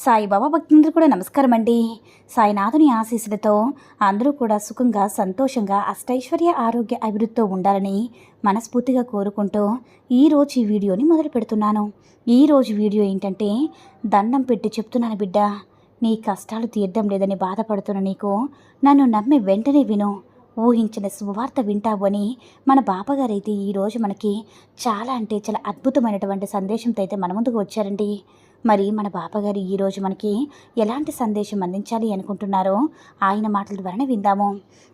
సాయిబాబా భక్తులందరూ కూడా నమస్కారం అండి సాయినాథుని ఆశీస్సులతో అందరూ కూడా సుఖంగా సంతోషంగా అష్టైశ్వర్య ఆరోగ్య అభివృద్ధితో ఉండాలని మనస్ఫూర్తిగా కోరుకుంటూ ఈరోజు ఈ వీడియోని మొదలు పెడుతున్నాను. ఈరోజు వీడియో ఏంటంటే దండం పెట్టి చెప్తున్నాను బిడ్డ నీ కష్టాలు తీర్థం లేదని బాధపడుతున్న నీకు నన్ను నమ్మి వెంటనే విను. ఊహించిన శుభవార్త వింటావు అని మన బాబాగారైతే ఈరోజు మనకి చాలా అంటే చాలా అద్భుతమైనటువంటి సందేశంతో అయితే మన ముందుకు వచ్చారండి. మరి మన బాపగారు ఈరోజు మనకి ఎలాంటి సందేశం అందించాలి అనుకుంటున్నారో ఆయన మాటల ద్వారానే విందాము.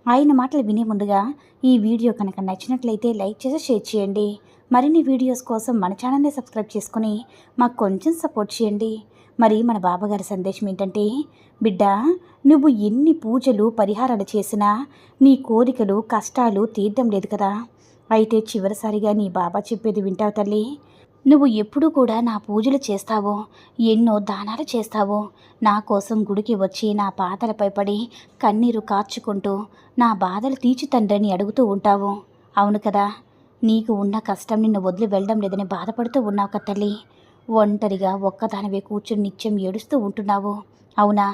ఆయన మాటలు వినే ముందుగా ఈ వీడియో కనుక నచ్చినట్లయితే లైక్ చేసి షేర్ చేయండి. మరిన్ని వీడియోస్ కోసం మన ఛానల్ని సబ్స్క్రైబ్ చేసుకుని మాకు కొంచెం సపోర్ట్ చేయండి. మరి మన బాబాగారి సందేశం ఏంటంటే బిడ్డ నువ్వు ఎన్ని పూజలు పరిహారాలు చేసినా నీ కోరికలు కష్టాలు తీర్థం లేదు కదా. అయితే చివరిసారిగా నీ బాబా చెప్పేది వింటావు తల్లి. నువ్వు ఎప్పుడూ కూడా నా పూజలు చేస్తావో ఎన్నో దానాలు చేస్తావో నా కోసం గుడికి వచ్చి నా పాతలపై పడి కన్నీరు కార్చుకుంటూ నా బాధలు తీర్చి తండ్రిని అడుగుతూ ఉంటావు. అవును కదా నీకు ఉన్న కష్టం నిన్ను వదిలి వెళ్ళడం లేదని బాధపడుతూ ఉన్నావు కదా తల్లి. ఒంటరిగా ఒక్కదానివే కూర్చుని నిత్యం ఏడుస్తూ ఉంటున్నావు. అవునా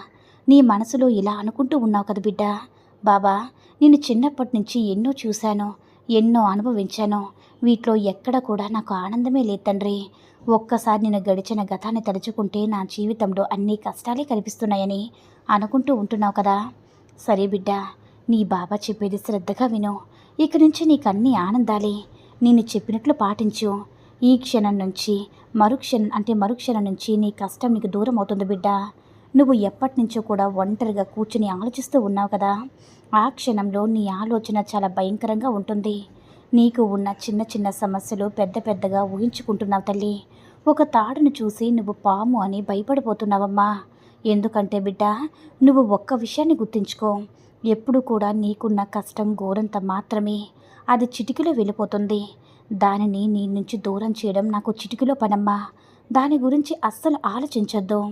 నీ మనసులో ఇలా అనుకుంటూ ఉన్నావు కదా బిడ్డ. బాబా నేను చిన్నప్పటి నుంచి ఎన్నో చూశాను ఎన్నో అనుభవించాను. వీటిలో ఎక్కడ కూడా నాకు ఆనందమే లేదు తండ్రి. ఒక్కసారి నేను గడిచిన గతాన్ని తలుచుకుంటే నా జీవితంలో అన్ని కష్టాలే కనిపిస్తున్నాయని అనుకుంటూ ఉంటున్నావు కదా. సరే బిడ్డ నీ బాబా చెప్పేది శ్రద్ధగా విను. ఇక నుంచి నీకు అన్ని ఆనందాలే. నేను చెప్పినట్లు పాటించు. ఈ క్షణం నుంచి మరుక్షణం అంటే మరుక్షణం నుంచి నీ కష్టం నీకు దూరం అవుతుంది బిడ్డ. నువ్వు ఎప్పటి నుంచో కూడా ఒంటరిగా కూర్చుని ఆలోచిస్తూ ఉన్నావు కదా. ఆ క్షణంలో నీ ఆలోచన చాలా భయంకరంగా ఉంటుంది. నీకు ఉన్న చిన్న చిన్న సమస్యలు పెద్ద పెద్దగా ఊహించుకుంటున్నావు తల్లి. ఒక తాడును చూసి నువ్వు పాము అని భయపడిపోతున్నావమ్మా. ఎందుకంటే బిడ్డ నువ్వు ఒక్క విషయాన్ని గుర్తుంచుకో. ఎప్పుడు కూడా నీకున్న కష్టం ఘోరంత మాత్రమే. అది చిటికలో వెళ్ళిపోతుంది. దానిని నీ నుంచి దూరం చేయడం నాకు చిటికలో పనమ్మా. దాని గురించి అస్సలు ఆలోచించొద్దు.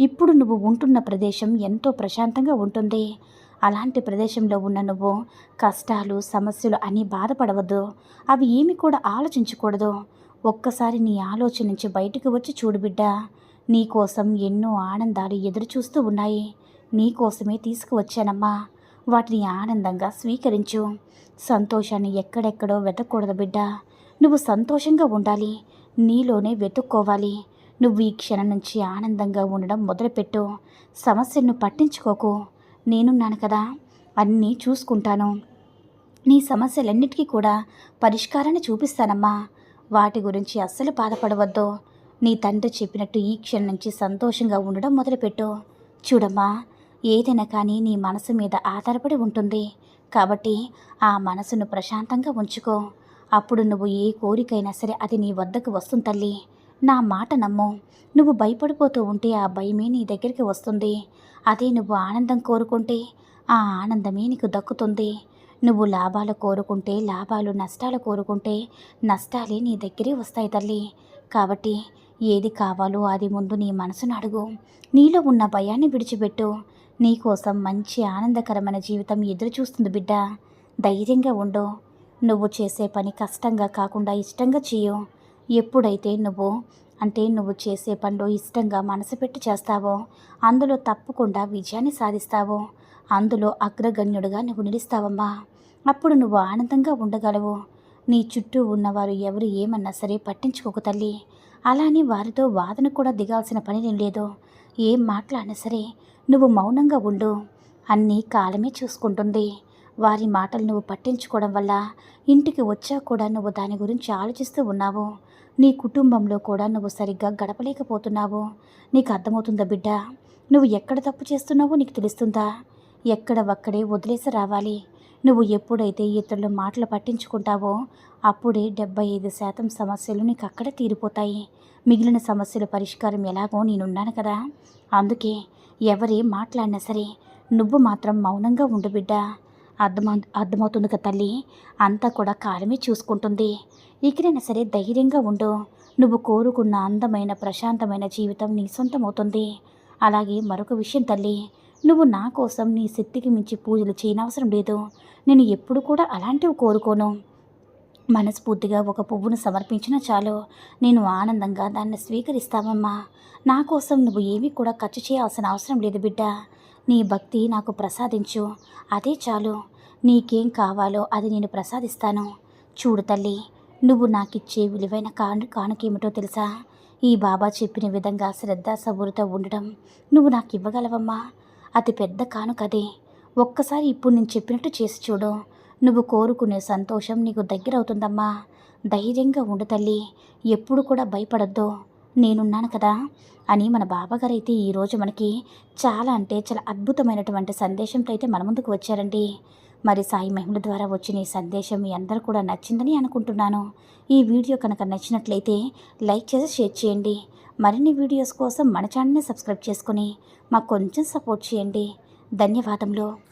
ఇప్పుడు నువ్వు ఉంటున్న ప్రదేశం ఎంతో ప్రశాంతంగా ఉంటుంది. అలాంటి ప్రదేశంలో ఉన్న నువ్వు కష్టాలు సమస్యలు అని బాధపడవద్దు. అవి ఏమి కూడా ఆలోచించకూడదు. ఒక్కసారి నీ ఆలోచన నుంచి బయటకు వచ్చి చూడు బిడ్డ. నీకోసం ఎన్నో ఆనందాలు ఎదురు చూస్తూ ఉన్నాయి. నీకోసమే తీసుకువచ్చానమ్మా. వాటిని ఆనందంగా స్వీకరించు. సంతోషాన్ని ఎక్కడెక్కడో వెతకూడదు బిడ్డ. నువ్వు సంతోషంగా ఉండాలి. నీలోనే వెతుక్కోవాలి. నువ్వు ఈ క్షణం నుంచి ఆనందంగా ఉండడం మొదలుపెట్టు. సమస్యను పట్టించుకోకు. నేనున్నాను కదా అన్నీ చూసుకుంటాను. నీ సమస్యలన్నిటికీ కూడా పరిష్కారాన్ని చూపిస్తానమ్మా. వాటి గురించి అస్సలు బాధపడవద్దు. నీ తండ్రి చెప్పినట్టు ఈ క్షణం నుంచి సంతోషంగా ఉండడం మొదలుపెట్టు. చూడమ్మా ఏదైనా కానీ నీ మనసు మీద ఆధారపడి ఉంటుంది. కాబట్టి ఆ మనసును ప్రశాంతంగా ఉంచుకో. అప్పుడు నువ్వు ఏ కోరికైనా సరే అది నీ వద్దకు వస్తుంది తల్లి. నా మాట నమ్ము. నువ్వు భయపడిపోతూ ఉంటే ఆ భయమే నీ దగ్గరికి వస్తుంది. అదే నువ్వు ఆనందం కోరుకుంటే ఆ ఆనందమే నీకు దక్కుతుంది. నువ్వు లాభాలు కోరుకుంటే లాభాలు నష్టాలు కోరుకుంటే నష్టాలే నీ దగ్గరే వస్తాయి తల్లి. కాబట్టి ఏది కావాలో అది ముందు నీ మనసును అడుగు. నీలో ఉన్న భయాన్ని విడిచిపెట్టు. నీకోసం మంచి ఆనందకరమైన జీవితం ఎదురు చూస్తుంది బిడ్డ. ధైర్యంగా ఉండు. నువ్వు చేసే పని కష్టంగా కాకుండా ఇష్టంగా చేయు ఎప్పుడైతే నువ్వు అంటే నువ్వు చేసే పనులు ఇష్టంగా మనసు పెట్టి చేస్తావో అందులో తప్పకుండా విజయాన్ని సాధిస్తావో అందులో అగ్రగణ్యుడిగా నువ్వు నిలుస్తావమ్మా. అప్పుడు నువ్వు ఆనందంగా ఉండగలవు. నీ చుట్టూ ఉన్నవారు ఎవరు ఏమన్నా సరే పట్టించుకోకు తల్లి. అలానే వారితో వాదన కూడా దిగాల్సిన పని లేదు. ఏం మాట్లాడినా సరే నువ్వు మౌనంగా ఉండు. అన్నీ కాలమే చూసుకుంటుంది. వారి మాటలు నువ్వు పట్టించుకోవడం వల్ల ఇంటికి వచ్చా కూడా నువ్వు దాని గురించి ఆలోచిస్తూ ఉన్నావు. నీ కుటుంబంలో కూడా నువ్వు సరిగ్గా గడపలేకపోతున్నావు. నీకు అర్థమవుతుందా బిడ్డ? నువ్వు ఎక్కడ తప్పు చేస్తున్నావో నీకు తెలుస్తుందా? ఎక్కడ ఒక్కడే వదిలేసి రావాలి. నువ్వు ఎప్పుడైతే ఇతరుల మాటలు పట్టించుకుంటావో అప్పుడే డెబ్బై ఐదు శాతం సమస్యలు నీకు అక్కడే తీరిపోతాయి. మిగిలిన సమస్యల పరిష్కారం ఎలాగో నేనున్నాను కదా. అందుకే ఎవరి మాట్లాడినా సరే నువ్వు మాత్రం మౌనంగా ఉండు బిడ్డా. అర్థమవు అర్థమవుతుంది కదా తల్లి? అంతా కూడా కాలమే చూసుకుంటుంది. ఇకనైనా సరే ధైర్యంగా ఉండు. నువ్వు కోరుకున్న అందమైన ప్రశాంతమైన జీవితం నీ సొంతమవుతుంది. అలాగే మరొక విషయం తల్లి. నువ్వు నా కోసం నీ శక్తికి మించి పూజలు చేయనవసరం లేదు. నేను ఎప్పుడు కూడా అలాంటివి కోరుకోను. మనస్ఫూర్తిగా ఒక పువ్వును సమర్పించిన చాలు. నేను ఆనందంగా దాన్ని స్వీకరిస్తావమ్మా. నా కోసం నువ్వు ఏమీ కూడా ఖర్చు చేయాల్సిన అవసరం లేదు బిడ్డ. నీ భక్తి నాకు ప్రసాదించు. అదే చాలు. నీకేం కావాలో అది నేను ప్రసాదిస్తాను. చూడు తల్లి నువ్వు నాకిచ్చే విలువైన కాను కానుకేమిటో తెలుసా? ఈ బాబా చెప్పిన విధంగా శ్రద్ధ సబురుతో ఉండడం నువ్వు నాకు ఇవ్వగలవమ్మా అతి పెద్ద కానుకదే ఒక్కసారి ఇప్పుడు నేను చెప్పినట్టు చేసి చూడు. నువ్వు కోరుకునే సంతోషం నీకు దగ్గరవుతుందమ్మా. ధైర్యంగా ఉండు తల్లి. ఎప్పుడు కూడా భయపడద్దు. నేనున్నాను కదా అని మన బాబాగారు అయితే ఈరోజు మనకి చాలా అంటే చాలా అద్భుతమైనటువంటి సందేశంతో అయితే మన ముందుకు వచ్చారండి. మరి సాయి మహిమల ద్వారా వచ్చిన ఈ సందేశం మీ అందరూ కూడా నచ్చిందని అనుకుంటున్నాను. ఈ వీడియో కనుక నచ్చినట్లయితే లైక్ చేసి షేర్ చేయండి. మరిన్ని వీడియోస్ కోసం మన ఛానల్ని సబ్స్క్రైబ్ చేసుకొని మాకు కొంచెం సపోర్ట్ చేయండి. ధన్యవాదములు.